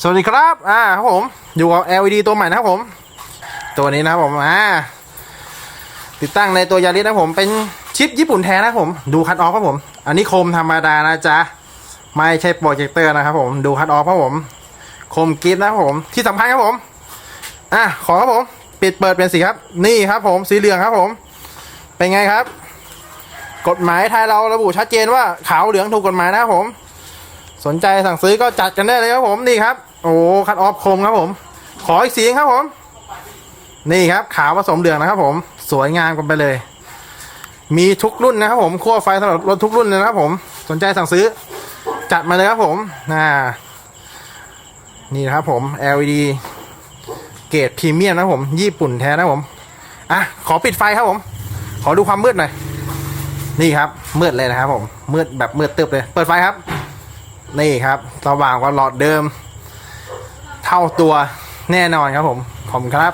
สวัสดีครับ อ่าครับผม อยู่กับ LED ตัวใหม่นะครับผม ตัวนี้นะครับผม อ่า ติดตั้งในตัวยาริสนะผม เป็นชิปญี่ปุ่นแท้นะผม ดูคัดออฟครับผม อันนี้โคมธรรมดานะจ๊ะ ไม่ใช่โปรเจคเตอร์นะครับผม ดูคัดออฟครับผม โคมกริฟนะครับผม ที่สำคัญครับผม อะ ขอครับผม ปิดเปิดเป็นสีครับ นี่ครับผม สีเหลืองครับผม เป็นไงครับ กฎหมายไทยเราระบุชัดเจนว่าขาวเหลืองถูกกฎหมายนะครับผม สนใจสั่งซื้อก็จัดกันได้เลยครับผมนี่ครับ โอ้คัดออฟคมครับผม ขออีกสีครับผม นี่ครับขาวผสมเหลืองนะครับ ผม สวยงามกันไปเลย มีทุกรุ่นนะครับผมขั้วไฟสำหรับรถทุกรุ่นเลยนะครับผม สนใจสั่งซื้อ จัดมาเลยครับผมอ่านี่นะครับผม LED เกรดพรีเมียมนะผม ญี่ปุ่นแท้นะผม อะ ขอปิดไฟครับผม ขอดูความมืดหน่อย นี่ครับ มืดเลยนะครับผม มืดแบบมืดตึบเลย เปิดไฟครับ นี่ครับสว่างกว่าหลอดเดิม เท่าตัวแน่นอนครับผม ผมครับ